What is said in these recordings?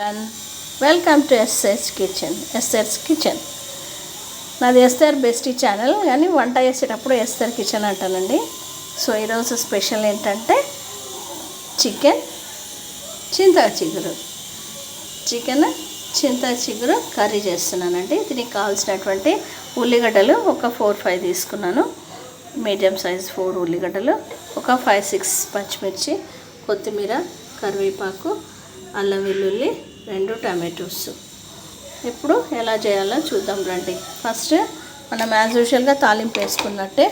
One welcome to SS kitchen SR's kitchen నాది SR bestie channel కానీ వంట చేసేటప్పుడు ఎస్ఆర్ కిచెన్ అంటానండి. సో ఈరోజు స్పెషల్ ఏంటంటే చికెన్ చింత చిగురు. చికెన్ చింత చిగురు కర్రీ చేస్తున్నానండి. దీనికి కావాల్సినటువంటి ఉల్లిగడ్డలు ఒక ఫోర్ ఫైవ్ తీసుకున్నాను. మీడియం సైజ్ ఫోర్ ఉల్లిగడ్డలు ఒక ఫైవ్ సిక్స్ పచ్చిమిర్చి కొత్తిమీర కరివేపాకు అల్లం వెల్లుల్లి రెండు టమాటోస్. ఇప్పుడు ఎలా చేయాలో చూద్దాం రండి. ఫస్ట్ మనం యాజ్ యూజువల్గా తాలింపు వేసుకున్నట్టే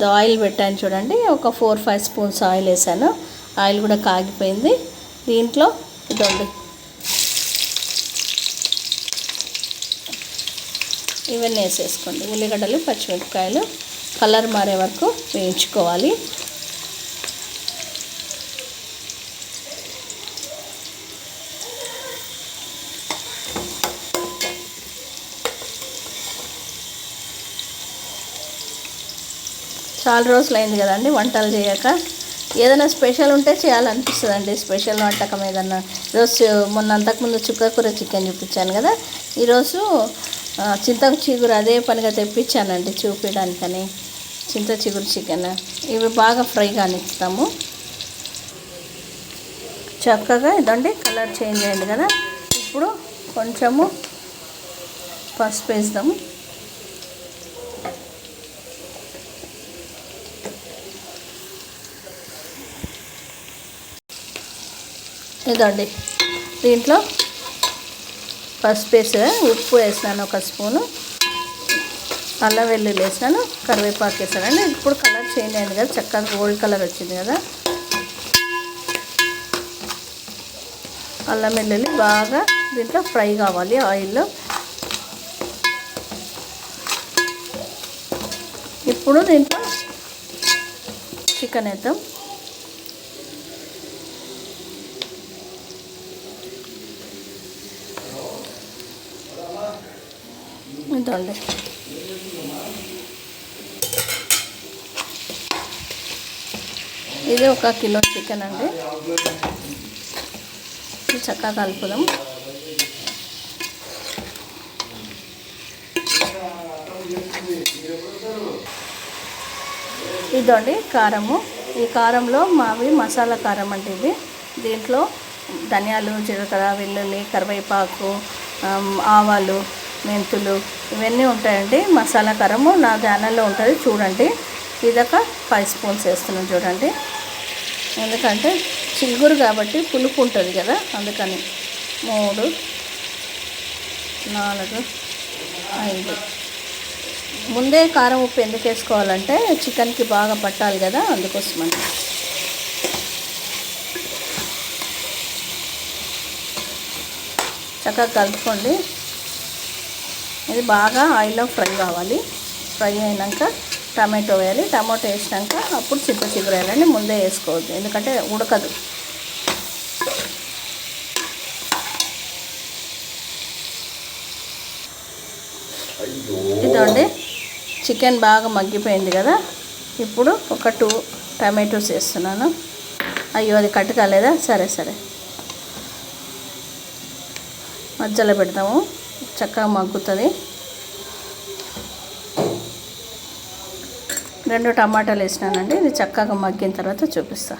ద ఆయిల్ పెట్టాను చూడండి. ఒక ఫోర్ ఫైవ్ స్పూన్స్ ఆయిల్ వేసాను. ఆయిల్ కూడా కాగిపోయింది. దీంట్లో ఇదండి. ఇవన్నీ వేసేసుకోండి. ఉల్లిగడ్డలు పచ్చిమిరపకాయలు కలర్ మారే వరకు వేయించుకోవాలి. చాలా రోజులు అయింది కదండి వంటలు చేయక. ఏదైనా స్పెషల్ ఉంటే చేయాలనిపిస్తుందండి. స్పెషల్ వంటకం ఏదన్నా. ఈరోజు మొన్న అంతకుముందు చుక్కకూర చికెన్ చూపించాను కదా. ఈరోజు ఆ, చింత చిగురు అదే పనిగా తెప్పించానండి చూపించడానికని. చింత చిగురు చికెన్. ఇవి బాగా ఫ్రై కానిస్తాము చక్కగా ఇదండి కలర్ చేంజ్ అయింది కదా. ఇప్పుడు కొంచెము పసుపు వేస్తాము. ఇదండి. దీంట్లో పసుపు వేసా ఉప్పు వేసినాను ఒక స్పూను. అల్లం వెల్లుల్లి వేసినాను కరివేపాకు వేసానండి. ఇప్పుడు కలర్ చేంజ్ అయింది కదా చక్కగా గోల్డ్ కలర్ వచ్చింది కదా. అల్లం వెల్లుల్లి బాగా దీంట్లో ఫ్రై కావాలి ఆయిల్లో. ఇప్పుడు దీంట్లో చికెన్ వేద్దాం. ఇదండి ఇది ఒక కిలో చికెన్ అండి. చక్కగా కలుపుదాం. ఇదండి కారము. ఈ కారంలో మావి మసాలా కారం అండి ఇది. దీంట్లో ధనియాలు జీలకర్ర వెల్లుల్లి కరివేపాకు ఆవాలు మెంతులు ఇవన్నీ ఉంటాయండి. మసాలా కారము నా ఛానల్లో ఉంటుంది. చూడండి. ఇదొక ఫైవ్ స్పూన్స్ వేస్తున్నాం చూడండి. ఎందుకంటే చిగురు కాబట్టి పులుపు ఉంటుంది కదా. అందుకని మూడు నాలుగు ఐదు. ముందే కారం ఉప్పు ఎందుకు వేసుకోవాలంటే చికెన్కి బాగా పట్టాలి కదా. అందుకోసమని. చక్కగా కలుపుకోండి. ఇది బాగా ఆయిల్లో ఫ్రై కావాలి. ఫ్రై అయినాక టమాటో వేయాలి. టమాటో వేసినాక అప్పుడు చిప్ప చిగురు వేయాలని ముందే వేసుకోవద్దు. ఎందుకంటే ఉడకదు. ఇదండి. చికెన్ బాగా మగ్గిపోయింది కదా. ఇప్పుడు ఒక టూ టమాటోస్ వేస్తున్నాను. అయ్యో అది కట్ కాలేదా? సరే సరే. మధ్యలో పెడతాము. చక్కగా మగ్గుతుంది. రెండు టమాటాలు వేసినానండి. ఇది చక్కగా మగ్గిన తర్వాత చూపిస్తా.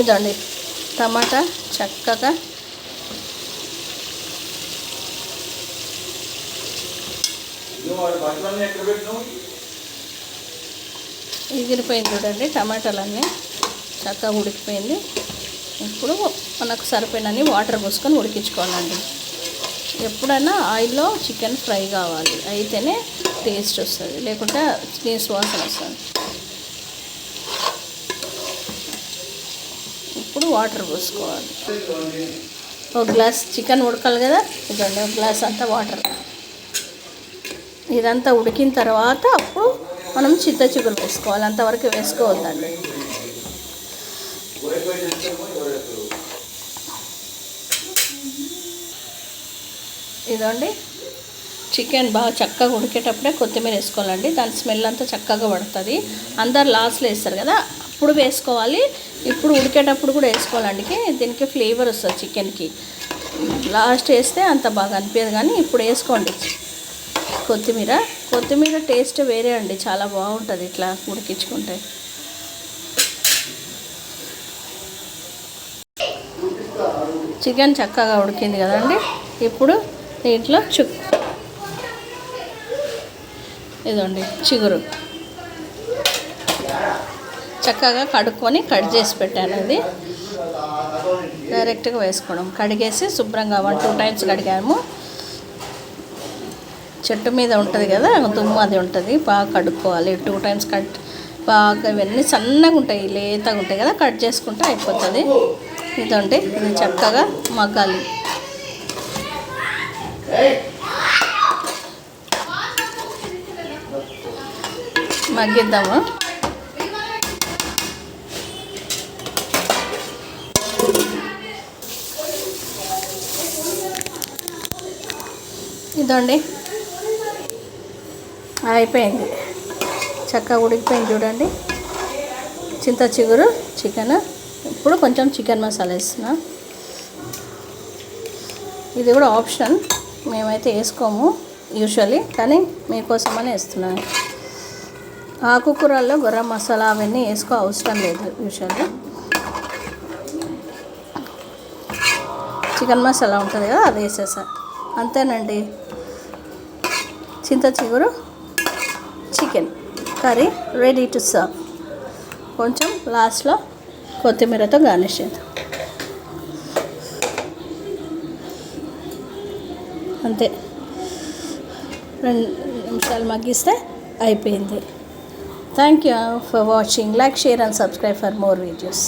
ఇదండి. టమాటా చక్కగా ఎగిరిపోయింది చూడండి టమాటాలన్నీ. చక్కగా ఉడికిపోయింది. ఇప్పుడు మనకు సరిపోయినన్ని వాటర్ పోసుకొని ఉడికించుకోవాలండి. ఎప్పుడైనా ఆయిల్లో చికెన్ ఫ్రై కావాలి. అయితేనే టేస్ట్ వస్తుంది. లేకుంటే నీసు సువాసన వస్తుంది. ఇప్పుడు వాటర్ పోసుకోవాలి. ఒక గ్లాస్ చికెన్ ఉడకాలి కదా? ఇదండి ఒక గ్లాస్ అంతా వాటర్. ఇదంతా ఉడికిన తర్వాత అప్పుడు మనం చిత్త చిగురు వేసుకోవాలి. అంతవరకు వేసుకోవద్దండి. ఇదండి. చికెన్ బాగా చక్కగా ఉడికేటప్పుడే కొత్తిమీర వేసుకోవాలండి. దాని స్మెల్ అంతా చక్కగా పడుతుంది. అందరు లాస్ట్లో వేస్తారు కదా అప్పుడు వేసుకోవాలి. ఇప్పుడు ఉడికేటప్పుడు కూడా వేసుకోవాలండి. దీనికి ఫ్లేవర్ వస్తుంది చికెన్కి. లాస్ట్ వేస్తే అంత బాగా అనిపించదు కానీ ఇప్పుడు వేసుకోండి. కొత్తిమీర. కొత్తిమీర టేస్ట్ వేరే అండి. చాలా బాగుంటుంది ఇట్లా ఉడికించుకుంటే. చికెన్ చక్కగా ఉడికింది కదండి. ఇప్పుడు దీంట్లో చు ఇదండి చిగురు. చక్కగా కడుక్కొని కట్ చేసి పెట్టాను అది. డైరెక్ట్గా వేసుకోవడం. కడిగేసి శుభ్రంగా వన్ టూ టైమ్స్ కడిగాము. చెట్టు మీద ఉంటుంది కదా దుమ్ము అది ఉంటుంది. బాగా కడుక్కోవాలి. టూ టైమ్స్ కట్ బాగా ఇవన్నీ సన్నగా ఉంటాయి లేతగా ఉంటాయి కదా కట్ చేసుకుంటే అయిపోతుంది. ఇదండి ఇది చక్కగా మగ్గాలి. మగ్గిద్దాము. ఇదండి. అయిపోయింది. చక్కగా ఉడికిపోయింది చూడండి. చింత చిగురు చికెన్. ఇప్పుడు కొంచెం చికెన్ మసాలా వేస్తున్నా. ఇది కూడా ఆప్షన్. మేమైతే వేసుకోము యూజువలీ కానీ మీకోసమని వేస్తున్నాను. ఆకుకూరల్లో గరం మసాలా అవన్నీ వేసుకో అవసరం లేదు యూజువల్గా చికెన్ మసాలా ఉంటుంది కదా అది వేసేసా. అంతేనండి. చింత చిగురు chicken curry ready to serve కొంచెం లాస్ట్లో కొత్తిమీరతో గార్నిష్ చేద్దాం. అంతే. రెండు నిమిషాలు మగ్గిస్తే అయిపోయింది. Thank you for watching like share and subscribe for more videos